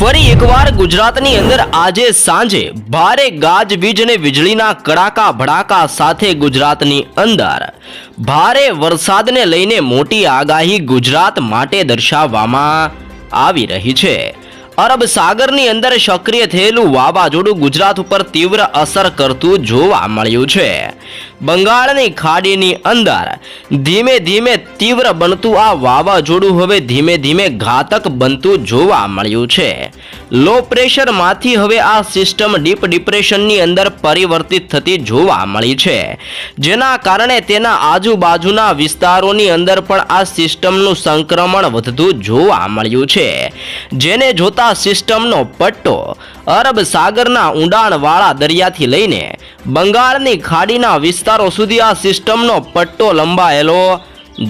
ફરી એકવાર ગુજરાતની અંદર આજે સાંજે ભારે ગાજવીજ અને વીજળીના કડાકા ભડાકા સાથે ગુજરાતની અંદર. ભારે વરસાદને લઈને મોટી આગાહી ગુજરાત માટે દર્શાવવામાં આવી રહી છે. અરબ સાગરની અંદર સક્રિય થયેલું વાવાઝોડું ગુજરાત ઉપર તીવ્ર અસર કરતું જોવા મળ્યું છે. બંગાળની ખાડીની અંદર ધીમે ધીમે તીવ્ર બનતું આ વાવાઝોડું હવે ધીમે ધીમે ઘાતક બનતું જોવા મળ્યું છે. લો પ્રેશરમાંથી હવે આ સિસ્ટમ ડીપ ડિપ્રેશનની અંદર પરિવર્તિત થતી જોવા મળી છે. જેના કારણે તેના આજુબાજુના વિસ્તારોની અંદર પણ આ સિસ્ટમનું સંક્રમણ વધતું જોવા મળ્યું છે. જેને જોતા સિસ્ટમનો પટ્ટો અરબ સાગરના ઊંડાણવાળા દરિયાથી લઈને બંગાળની ખાડીના વિસ્તારો સુધી આ સિસ્ટમનો પટ્ટો લંબાયેલો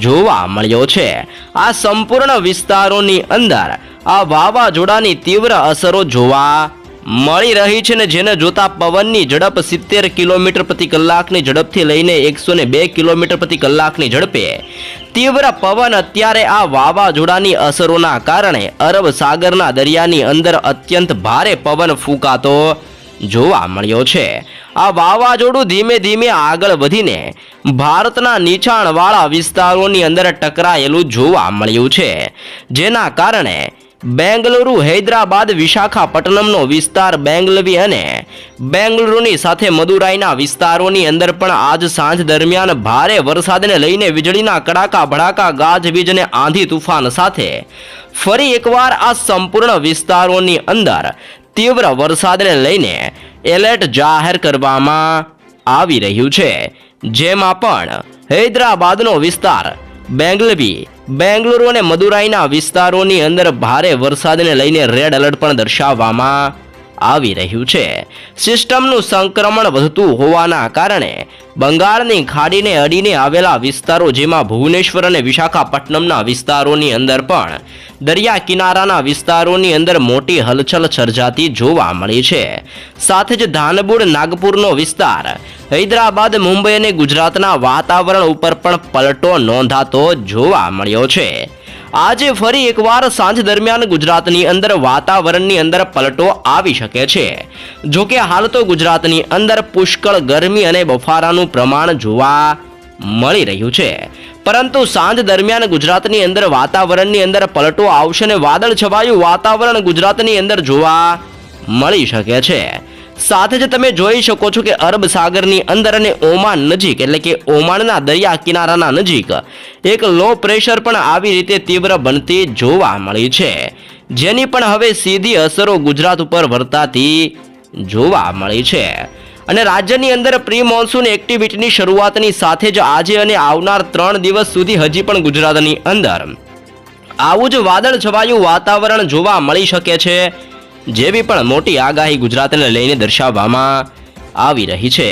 જોવા મળ્યો છે. આ સંપૂર્ણ વિસ્તારોની અંદર આ વાવાઝોડાની તીવ્ર અસરો જોવા મળી રહી છે ને જેને જોતા પવનની ઝડપ સિત્તેર કિલોમીટર પ્રતિ કલાકની ઝડપથી લઈને એકસો બે કિલોમીટર પ્રતિ કલાકની ઝડપે. તીવ્ર પવન અત્યારે આ વાવાઝોડાની અસરોના કારણે અરબ સાગરના દરિયાની અંદર અત્યંત ભારે પવન ફૂંકાતો જોવા મળ્યો છે. આ વાવાઝોડું ધીમે ધીમે આગળ વધીને ભારતના નીચાણવાળા વિસ્તારોની અંદર ટકરાયેલું જોવા મળ્યું છે. જેના કારણે બેંગલુરુ, હૈદરાબાદ, વિશાખાપટ્ટનમનો વિસ્તાર બેંગલવી અને બેંગલુરુની સાથે મદુરાઈના વિસ્તારોની અંદર પણ આજ સાંજ દરમિયાન ભારે વરસાદને લઈને વીજળીના કડાકા, ભડાકા ગાજવીજ અને આંધી તુફાન સાથે ફરી એકવાર આ સંપૂર્ણ વિસ્તારોની અંદર તીવ્ર વરસાદને લઈને એલર્ટ જાહેર કરવામાં આવી રહ્યું છે. જેમાં પણ હૈદરાબાદનો વિસ્તાર બેંગલવી બેંગલુરુ અને મદુરાઈના વિસ્તારોની અંદર ભારે વરસાદને લઈને રેડ એલર્ટ પણ દર્શાવવામાં આવી રહ્યું છે. સિસ્ટમનું સંક્રમણ વધતું હોવાના કારણે બંગાળની ખાડીને અડીને આવેલા વિસ્તારો જેમાં ભુવનેશ્વર અને વિશાખાપટ્ટનમના વિસ્તારોની અંદર પણ દરિયા કિનારાના વિસ્તારોની અંદર મોટી હલચલ સર્જાતી જોવા મળી છે. સાથે જ ધાનબુડ, નાગપુરનો વિસ્તાર, હૈદરાબાદ, મુંબઈ અને ગુજરાતના વાતાવરણ ઉપર પણ પલટો નોંધાતો જોવા મળ્યો છે. આજે ફરી એકવાર સાંજ દરમિયાન ગુજરાતની અંદર વાતાવરણની અંદર પલટો આવી શકે છે. જોકે હાલ તો ગુજરાતની અંદર પુષ્કળ ગરમી અને બફારાનું પ્રમાણ જોવા મળી રહ્યું છે. પરંતુ સાંજ દરમિયાન ગુજરાતની અંદર વાતાવરણની અંદર પલટો આવશે અને વાદળ છવાયું વાતાવરણ ગુજરાતની અંદર જોવા મળી શકે છે. સાથે જ તમે જોઈ શકો છો કે અરબ સાગરની અંદર અને ઓમાન નજીક, એટલે કે ઓમાનના દરિયા કિનારાના નજીક, એક લો પ્રેશર પણ આવી રીતે તીવ્ર બનતી જોવા મળી છે. જેની પણ હવે સીધી અસરો ગુજરાત ઉપર વર્તાતી જોવા મળી છે. અને રાજ્યની અંદર પ્રી મોન્સૂન એક્ટિવિટીની શરૂઆતની સાથે જ આજે અને આવનાર ત્રણ દિવસ સુધી હજી પણ ગુજરાતની અંદર. આવું જ વાદળ છવાયું વાતાવરણ જોવા મળી શકે છે. જેવી પણ મોટી આગાહી ગુજરાતને લઈને દર્શાવવામાં આવી રહી છે.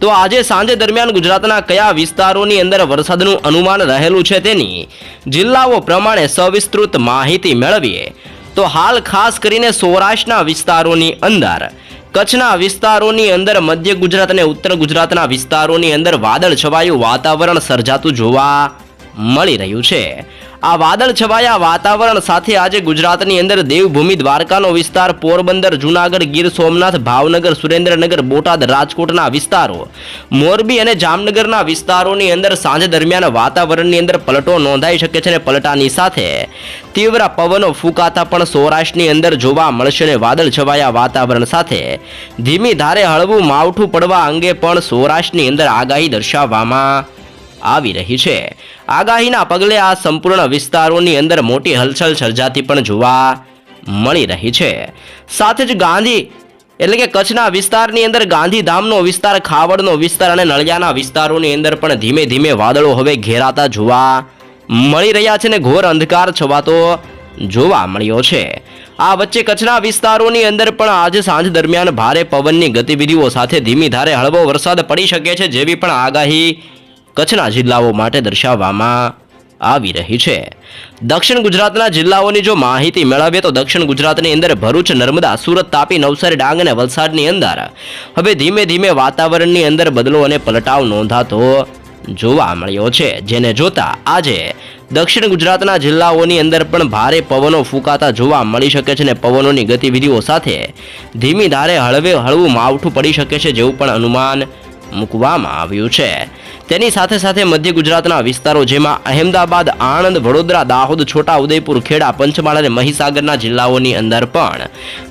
તો આજે સાંજે દરમિયાન ગુજરાતના કયા વિસ્તારોની અંદર વરસાદનું અનુમાન રહેલું છે તેની જિલ્લાઓ પ્રમાણે સવિસ્તૃત માહિતી મેળવીએ. તો હાલ ખાસ કરીને સૌરાષ્ટ્રના વિસ્તારોની અંદર, કચ્છના વિસ્તારોની અંદર, મધ્ય ગુજરાત અને ઉત્તર ગુજરાતના વિસ્તારોની અંદર વાદળ છવાયું વાતાવરણ સર્જાતું જોવા મળી રહ્યું છે. આ વાદળ છવાયા વાતાવરણ સાથે આજે ગુજરાતની અંદર દેવભૂમિ દ્વારકાનો વિસ્તાર, પોરબંદર, જુનાગઢ, ગીર સોમનાથ, ભાવનગર, સુરેન્દ્રનગર, બોટાદ, રાજકોટના વિસ્તારો. મોરબી અને જામનગરના વિસ્તારોની અંદર સાંજ દરમિયાન વાતાવરણની અંદર પલટો નોંધાઈ શકે છે અને પલટાની સાથે તીવ્ર પવનો ફૂંકાતા પણ સૌરાષ્ટ્રની અંદર જોવા મળશે અને વાદળ છવાયા વાતાવરણ સાથે ધીમી ધારે હળવું માવઠું પડવા અંગે પણ સૌરાષ્ટ્રની અંદર આગાહી દર્શાવવામાં આવી રહી છે. આગાહીના પગલે આ સંપૂર્ણ વિસ્તારોની અંદર મોટી હલચલ સર્જાતી પણ જોવા મળી રહી છે. સાથે જ ગાંધી એટલે કે કચ્છના વિસ્તારની અંદર ગાંધીધામનો વિસ્તાર, ખાવડનો વિસ્તાર અને નળિયાના વિસ્તારોની અંદર પણ ધીમે ધીમે વાદળો હવે ઘેરાતા જોવા મળી રહ્યા છે ને ઘોર અંધકાર છવાતો જોવા મળ્યો છે. આ વચ્ચે કચ્છના વિસ્તારોની અંદર પણ આજે સાંજ દરમિયાન ભારે પવનની ગતિવિધિઓ સાથે ધીમી ધારે હળવો વરસાદ પડી શકે છે જેવી પણ આગાહી કચ્છના જિલ્લાઓ માટે દર્શાવવામાં આવી રહી છે. દક્ષિણ ગુજરાતના જિલ્લાઓની જો માહિતી મેળવીએ તો દક્ષિણ ગુજરાતની અંદર ભરૂચ, નર્મદા, સુરત, તાપી, નવસારી, ડાંગ અને વલસાડની અંદર હવે ધીમે ધીમે વાતાવરણની અંદર બદલો અને પલટાવ નોંધાતો જોવા મળ્યો છે. જેને જોતા આજે દક્ષિણ ગુજરાતના જિલ્લાઓની અંદર પણ ભારે પવનો ફૂંકાતા જોવા મળી શકે છે અને પવનોની ગતિવિધિઓ સાથે ધીમી ધારે હળવે હળવું માવઠું પડી શકે છે જેવું પણ અનુમાન મૂકવામાં આવ્યું છે. તેની સાથે સાથે મધ્ય ગુજરાતના વિસ્તારો જેમાં અહેમદાબાદ, આણંદ, વડોદરા, દાહોદ છોટા ઉદયપુર ખેડા, પંચમહાલ અને મહીસાગરના જિલ્લાઓની અંદર પણ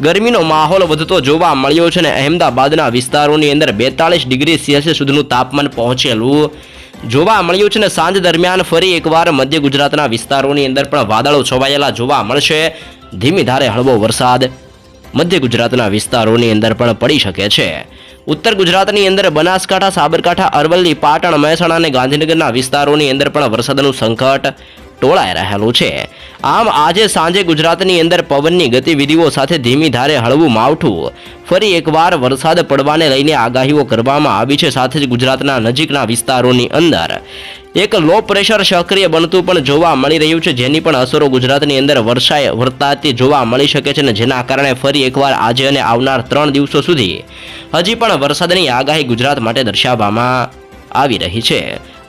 ગરમીનો માહોલ વધતો જોવા મળ્યો છે અને અહેમદાબાદના વિસ્તારોની અંદર બેતાળીસ ડિગ્રી સેલ્સિયસ સુધીનું તાપમાન પહોંચેલું જોવા મળ્યું છે ને સાંજ દરમિયાન ફરી એકવાર મધ્ય ગુજરાતના વિસ્તારોની અંદર પણ વાદળો છવાયેલા જોવા મળશે. ધીમી ધારે હળવો વરસાદ મધ્ય ગુજરાતના વિસ્તારોની અંદર પણ પડી શકે છે. ઉત્તર ગુજરાતની અંદર બનાસકાંઠા, સાબરકાંઠા, અરવલ્લી, પાટણ, મહેસાણા અને ગાંધીનગરના વિસ્તારોની અંદર પણ વરસાદનું સંકટ ટોળાઈ રહેલું છે. આમ આજે સાંજે ગુજરાતની અંદર પવનની ગતિવિધિઓ સાથે ધીમી ધારે હળવું માવઠું, ફરી એકવાર વરસાદ પડવાને લઈને આગાહીઓ કરવામાં આવી છે. સાથે જ ગુજરાતના નજીકના વિસ્તારોની અંદર એક લો પ્રેશર સક્રિય બનતું પણ જોવા મળી રહ્યું છે. જેની પણ અસરો ગુજરાતની અંદર વર્ષાએ વર્તાતી જોવા મળી શકે છે અને જેના કારણે ફરી એકવાર આજે અને આવનાર ત્રણ દિવસો સુધી હજી પણ વરસાદની આગાહી ગુજરાત માટે દર્શાવવામાં આવી રહી છે.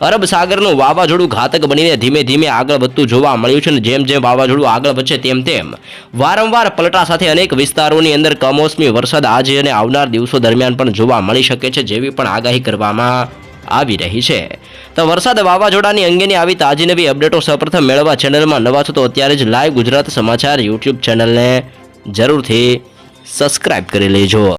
અરબ સાગરનું વાવાઝોડું ઘાતક બનીને ધીમે ધીમે આગળ વધતું જોવા મળ્યું છે અને જેમ જેમ વાવાઝોડું આગળ વધશે તેમ તેમ વારંવાર પલટા સાથે અનેક વિસ્તારોની અંદર કમોસમી વરસાદ આજે અને આવનાર દિવસો દરમિયાન પણ જોવા મળી શકે છે, જેવી પણ આગાહી કરવામાં આવી રહી છે. તો વરસાદ વાવાઝોડાની અંગેની આવી તાજી નવી અપડેટો સૌપ્રથમ મેળવવા ચેનલમાં નવા છો તો અત્યારે જ લાઈવ ગુજરાત સમાચાર યુટ્યુબ ચેનલને જરૂરથી સબસ્ક્રાઇબ કરી લેજો.